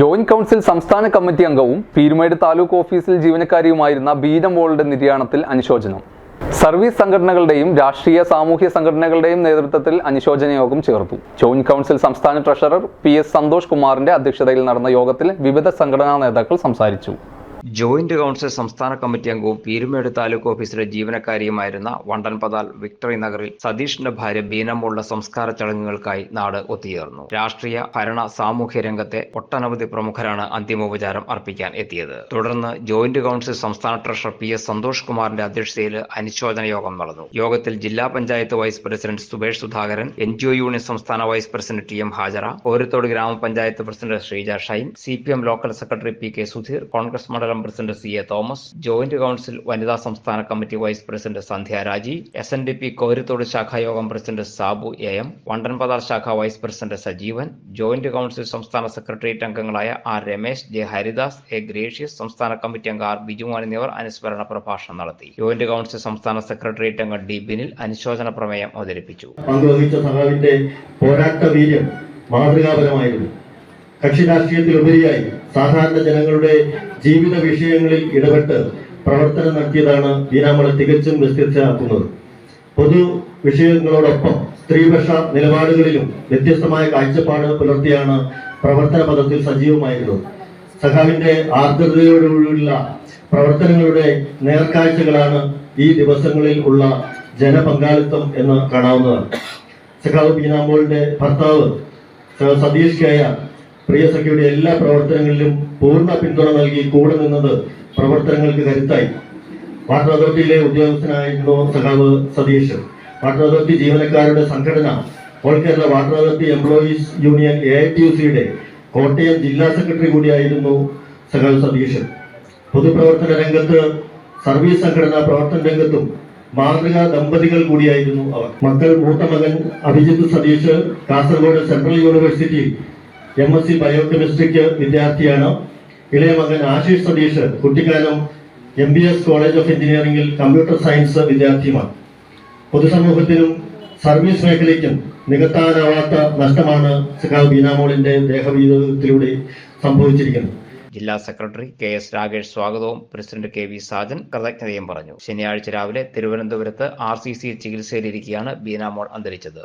Joint council സംസ്ഥാന committee അംഗവും പീരുമേട് താലൂക്ക് ഓഫീസിൽ ജീവനക്കാരിയുമായിരുന്ന ബീനമോളുടെ നിര്യാണത്തിൽ അനുശോചനം. സർവീസ് സംഘടനകളുടെയും രാഷ്ട്രീയ സാമൂഹ്യ സംഘടനകളുടെയും നേതൃത്വത്തിൽ അനുശോചന യോഗം ചേർത്തു. ജോയിന്റ് കൗൺസിൽ സംസ്ഥാന ട്രഷറർ പി എസ് സന്തോഷ് കുമാറിന്റെ അധ്യക്ഷതയിൽ നടന്ന യോഗത്തിൽ വിവിധ സംഘടനാ നേതാക്കൾ സംസാരിച്ചു. ജോയിന്റ് കൗൺസിൽ സംസ്ഥാന കമ്മിറ്റി അംഗവും പീരുമേട് താലൂക്ക് ഓഫീസിലെ ജീവനക്കാരിയുമായിരുന്ന വണ്ടൻപതാൽ വിക്ടറി നഗറിൽ സതീഷിന്റെ ഭാര്യ ബീനമ്മുള്ള സംസ്കാര ചടങ്ങുകൾക്കായി നാട് ഒത്തുചേർന്നു. രാഷ്ട്രീയ ഭരണ സാമൂഹ്യ രംഗത്തെ ഒട്ടനവധി പ്രമുഖരാണ് അന്തിമോപചാരം അർപ്പിക്കാൻ എത്തിയത്. തുടർന്ന് ജോയിന്റ് കൗൺസിൽ സംസ്ഥാന ട്രഷറർ പി എസ് സന്തോഷ് കുമാറിന്റെ അധ്യക്ഷതയിൽ അനുശോചന യോഗം നടന്നു. യോഗത്തിൽ ജില്ലാ panchayat vice president Subesh Sudhakaran N G O union സംസ്ഥാന vice president T M Hajara Orathode ഗ്രാമപഞ്ചായത്ത് president Sreeja Shine C P M local secretary P K Sudheer Congress മണ്ഡലം president C A Thomas joint council വനിതാ സംസ്ഥാന committee vice president Sandhya Raji S N D P Korithode ശാഖായോഗം president Sabu A M Vandanpathar ശാഖ vice president Sajeevan joint council സംസ്ഥാന secretariat അംഗങ്ങളായ R Ramesh J Haridas A Gracious സംസ്ഥാന committee അംഗം R Bijuman എന്നിവർ അനുസ്മരണ പ്രഭാഷണം നടത്തി. ജോയിന്റ് കൌൺസിൽ സംസ്ഥാന സെക്രട്ടേറിയറ്റ് അംഗം ഡി ബിനിൽ അനുശോചന പ്രമേയം അവതരിപ്പിച്ചു. പങ്കുവഹിച്ച സഖാവിന്റെ പോരാട്ട വീര്യം മാതൃകാപരമായിരുന്നു. കക്ഷി രാഷ്ട്രീയത്തിലുപരിയായി സാധാരണ ജനങ്ങളുടെ ജീവിത വിഷയങ്ങളിൽ ഇടപെട്ട് പ്രവർത്തനം നടത്തിയതാണ് ബീനാമളെ തികച്ചും വിസ്തരിച്ചാക്കുന്നത് പൊതു വിഷയങ്ങളോടൊപ്പം സ്ത്രീപക്ഷ നിലപാടുകളിലും വ്യത്യസ്തമായ കാഴ്ചപ്പാട് പുലർത്തിയാണ് പ്രവർത്തന പദത്തിൽ സജീവമായിരുന്നത്. സഖാവിന്റെ ആർദ്രതയോടുള്ള പ്രവർത്തനങ്ങളുടെ നേർക്കാഴ്ചകളാണ് ഈ ദിവസങ്ങളിൽ ഉള്ള ജനപങ്കാളിത്തം എന്ന് കാണാവുന്നതാണ്. സഖാവ് ബീനാമോളിന്റെ ഭർത്താവ് സതീഷ് കെയ പ്രിയ സഖിയുടെ എല്ലാ പ്രവർത്തനങ്ങളിലും പൂർണ പിന്തുണ നൽകി കൂടെ നിന്നത് പ്രവർത്തനങ്ങൾക്ക് കരുത്തായി. വാട്ടർ അതോറിറ്റിയിലെ ഉദ്യോഗസ്ഥനായിരുന്നു സഖാവ് സതീഷ്. വാട്ടർ അതോറിറ്റി ജീവനക്കാരുടെ സംഘടന all Kerala water authority employees union A I T U സിയുടെ കോട്ടയം ജില്ലാ സെക്രട്ടറി കൂടിയായിരുന്നു സഖാവ് സതീഷ്. പൊതുപ്രവർത്തന രംഗത്ത് സർവീസ് സംഘടനാ പ്രവർത്തന രംഗത്തും മാതൃകാ ദമ്പതികൾ കൂടിയായിരുന്നു അവർ. മക്കൾ മൂത്ത മകൻ അഭിജിത്ത് സതീഷ് കാസർഗോഡ് സെൻട്രൽ യൂണിവേഴ്സിറ്റിയിൽ എം എസ് സി ബയോകെമിസ്ട്രിക്ക് വിദ്യാർത്ഥിയാണ്. ഇളയ മകൻ Ashish Satheesh Kuttikkanam M B S college of എഞ്ചിനീയറിംഗിൽ കമ്പ്യൂട്ടർ സയൻസ് വിദ്യാർത്ഥിയുമാണ്. പൊതുസമൂഹത്തിനും സർവീസ് മേഖലയ്ക്കും നികത്താനാവാത്ത നഷ്ടമാണ് സഖാവ് ബീനാമോളിന്റെ ദേഹവീതത്തിലൂടെ സംഭവിച്ചിരിക്കുന്നത്. ജില്ലാ സെക്രട്ടറി കെ എസ് രാകേഷ് സ്വാഗതവും. പ്രസിഡന്റ് കെ വി സാജൻ കൃതജ്ഞതയും പറഞ്ഞു. ശനിയാഴ്ച രാവിലെ തിരുവനന്തപുരത്ത് ആർ സി സി ചികിത്സയിലിരിക്കെയാണ് ബീനാമോൾ അന്തരിച്ചത്.